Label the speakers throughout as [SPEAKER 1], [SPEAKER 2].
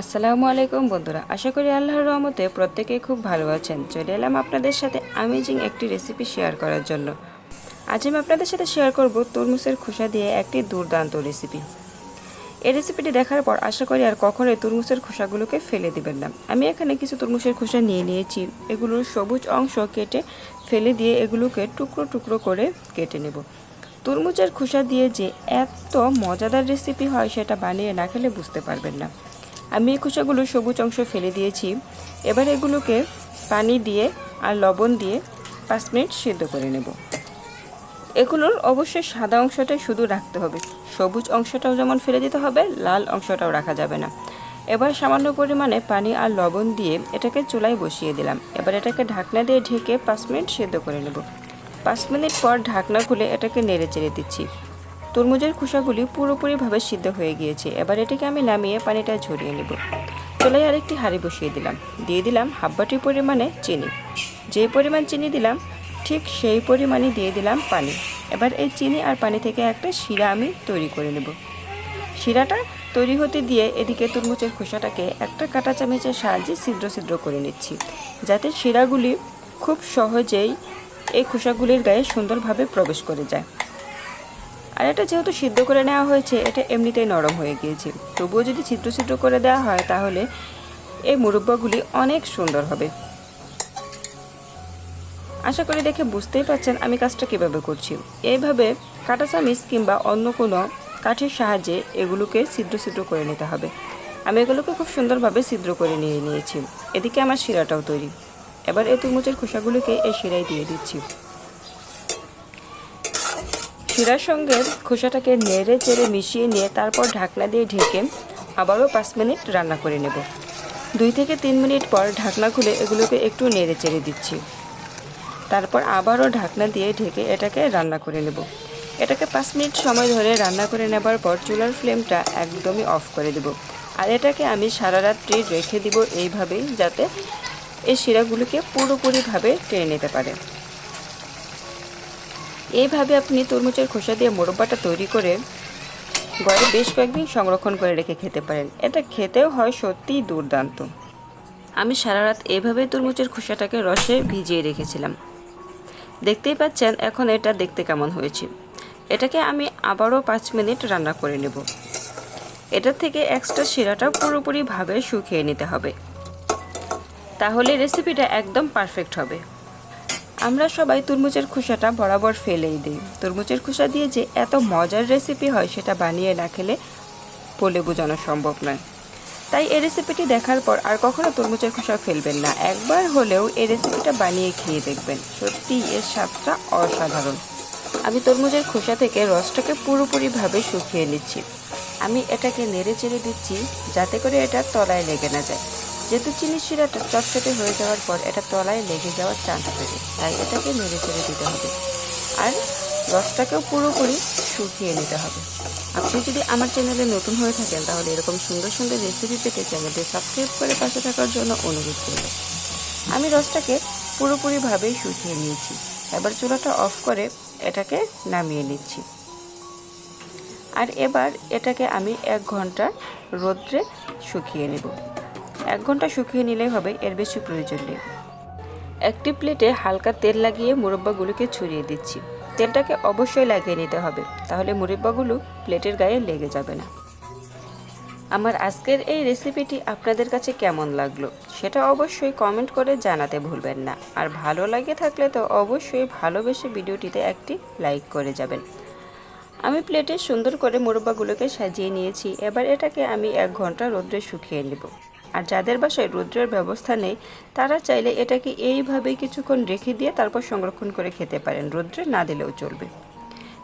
[SPEAKER 1] আসসালামু আলাইকুম বন্ধুরা, আশা করি আল্লাহর রহমতে প্রত্যেকেই খুব ভালো আছেন। চলে এলাম আপনাদের সাথে আমেজিং একটি রেসিপি শেয়ার করার জন্য। আজ আমি আপনাদের সাথে শেয়ার করব তরমুজের খোসা দিয়ে একটি দুর্দান্ত রেসিপি এই রেসিপিটি দেখার পর আশা করি আর কখনোই তরমুজের খোসাগুলোকে ফেলে দিবেন না। আমি এখানে কিছু তরমুজের খোসা নিয়ে নিয়েছি। এগুলোর সবুজ অংশ কেটে ফেলে দিয়ে এগুলোকে টুকরো টুকরো করে কেটে নেব। তরমুজের খোসা দিয়ে যে এত মজাদার রেসিপি হয় সেটা বানিয়ে না খেলে বুঝতে পারবেন না। আমি এই খোসাগুলো সবুজ অংশ ফেলে দিয়েছি। এবার এগুলোকে পানি দিয়ে আর লবণ দিয়ে পাঁচ মিনিট সিদ্ধ করে নেব। এগুলোর অবশ্যই সাদা অংশটাই শুধু রাখতে হবে। সবুজ অংশটাও যেমন ফেলে দিতে হবে, লাল অংশটাও রাখা যাবে না। এবার সামান্য পরিমাণে পানি আর লবণ দিয়ে এটাকে চুলায় বসিয়ে দিলাম। এবার এটাকে ঢাকনা দিয়ে ঢেকে পাঁচ মিনিট সেদ্ধ করে নেব। পাঁচ মিনিট পর ঢাকনা খুলে এটাকে নেড়ে চেড়ে দিচ্ছি। তরমুজের খোসাগুলি পুরোপুরিভাবে সিদ্ধ হয়ে গিয়েছে। এবার এটাকে আমি নামিয়ে পানিটা ঝরিয়ে নেব। চুলায় আরেকটি হাঁড়ি বসিয়ে দিলাম। দিয়ে দিলাম হাফ পরিমাণে চিনি। যে পরিমাণ চিনি দিলাম, ঠিক সেই পরিমাণে দিয়ে দিলাম পানি। এবার এই চিনি আর পানি থেকে একটা শিরা আমি তৈরি করে নেব। শিরাটা তৈরি হতে দিয়ে এদিকে তরমুজের খোসাটাকে একটা কাঁটা চামচের সাহায্যে ছিদ্র ছিদ্র করে নিচ্ছি। যাতে শিরাগুলি খুব সহজেই এই খোসাগুলির গায়ে সুন্দরভাবে প্রবেশ করে যায়। আর এটা যেহেতু সিদ্ধ করে নেওয়া হয়েছে, এটা এমনিতেই নরম হয়ে গিয়েছে। তবুও যদি ছিদ্র ছিদ্র করে দেওয়া হয়, তাহলে এই মুরব্বাগুলি অনেক সুন্দর হবে। আশা করি দেখে বুঝতেই পারছেন আমি কাজটা কীভাবে করছি। এইভাবে কাঁটা চামিচ কিংবা অন্য কোনো কাঠের সাহায্যে এগুলোকে ছিদ্র ছিদ্র করে নিতে হবে। আমি এগুলোকে খুব সুন্দরভাবে ছিদ্র করে নিয়ে নিয়েছি। এদিকে আমার শিরাটাও তৈরি। এবার এই তুরমুজের খোসাগুলোকে এই শিরায় দিয়ে দিচ্ছি। শিরার সঙ্গে খোসাটাকে নেড়ে চেড়ে মিশিয়ে নিয়ে তারপর ঢাকনা দিয়ে ঢেকে আবারও পাঁচ মিনিট রান্না করে নেব। দুই থেকে তিন মিনিট পর ঢাকনা খুলে এগুলোকে একটু নেড়ে চেড়ে দিচ্ছি। তারপর আবারও ঢাকনা দিয়ে ঢেকে এটাকে রান্না করে নেব। এটাকে পাঁচ মিনিট সময় ধরে রান্না করে নেবার পর চুলার ফ্লেমটা একদমই অফ করে দেব। আর এটাকে আমি সারা রাত্রি রেখে দিব এইভাবেই যাতে এই শিরাগুলোকে পুরোপুরিভাবে টেনে নিতে পারে। এইভাবে আপনি তরমুজের খোসা দিয়ে মোরব্বাটা তৈরি করে ঘরে বেশ কয়েকদিন সংরক্ষণ করে রেখে খেতে পারেন। এটা খেতেও হয় সত্যিই দুর্দান্ত। আমি সারা রাত এভাবে তরমুজের খোসাটাকে রসে ভিজিয়ে রেখেছিলাম। দেখতেই পাচ্ছেন এখন এটা দেখতে কেমন হয়েছে। এটাকে আমি আবারও পাঁচ মিনিট রান্না করে নেব। এটা থেকে এক্সট্রা শিরাটা পুরোপুরিভাবে শুকিয়ে নিতে হবে। তাহলে রেসিপিটা একদম পারফেক্ট হবে। আমরা সবাই তরমুজের খোসাটা বরাবর ফেলেই দিই। তরমুজের খোসা দিয়ে যে এত মজার রেসিপি হয়, সেটা বানিয়ে না খেলে বলে বোঝানো সম্ভব নয়। তাই এই রেসিপিটি দেখার পর আর কখনো তরমুজের খোসা ফেলবেন না। একবার হলেও এই রেসিপিটা বানিয়ে খেয়ে দেখবেন। সত্যি এর স্বাদটা অসাধারণ। আমি তরমুজের খোসা থেকে রসটাকে পুরোপুরিভাবে শুকিয়ে নিচ্ছি। আমি এটাকে নেড়ে চেড়ে দিচ্ছি, যাতে করে এটা তলায় লেগে না যায়। যেহেতু চিনি শিরাটা চটচটে হয়ে যাওয়ার পর এটা তলায় লেগে যাওয়ার চান্স থাকে তাই এটাকে নেড়ে চেড়ে দিতে হবে। আর রসটাকেও পুরোপুরি শুকিয়ে নিতে হবে। আপনি যদি আমার চ্যানেলে নতুন হয়ে থাকেন, তাহলে এরকম সুন্দর সুন্দর রেসিপি পেতে চ্যানেলটি সাবস্ক্রাইব করে পাশে থাকার জন্য অনুরোধ করব। আমি রসটাকে পুরোপুরিভাবেই শুকিয়ে নিয়েছি। এবার চুলাটা অফ করে এটাকে নামিয়ে নিচ্ছি। আর এবার এটাকে আমি এক ঘণ্টা রোদ্রে শুকিয়ে নেব। এক ঘণ্টা শুকিয়ে নিলেই হবে, এর বেশি প্রয়োজন নেই। একটি প্লেটে হালকা তেল লাগিয়ে মুরব্বাগুলোকে ছড়িয়ে দিচ্ছি। তেলটাকে অবশ্যই লাগিয়ে নিতে হবে, তাহলে মুরব্বাগুলো প্লেটের গায়ে লেগে যাবে না। আমার আজকের এই রেসিপিটি আপনাদের কাছে কেমন লাগল, সেটা অবশ্যই কমেন্ট করে জানাতে ভুলবেন না। আর ভালো লাগে থাকলে তো অবশ্যই ভালোবেসে ভিডিওটিতে একটি লাইক করে যাবেন। আমি প্লেটে সুন্দর করে মুরব্বাগুলোকে সাজিয়ে নিয়েছি, এবার এটাকে আমি এক ঘণ্টা রোদ্রে শুকিয়ে নেব। আর যাদের বাসায় রৌদ্রের ব্যবস্থা নেই তারা চাইলে এটাকে এইভাবে কিছুক্ষণ রেখে দিয়ে তারপর সংরক্ষণ করে খেতে পারেন। রৌদ্রে না দিলেও চলবে।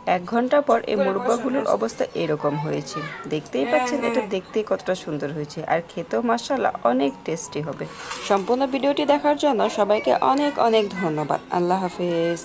[SPEAKER 1] এক ঘণ্টা পর এই মুরব্বাগুলোর অবস্থা এরকম হয়েছে। দেখতেই পাচ্ছেন এটা দেখতে কতটা সুন্দর হয়েছে। আর খেতেও মাসাল্লাহ অনেক টেস্টি হবে। সম্পূর্ণ ভিডিওটি দেখার জন্য সবাইকে অনেক অনেক ধন্যবাদ। আল্লাহ হাফেজ।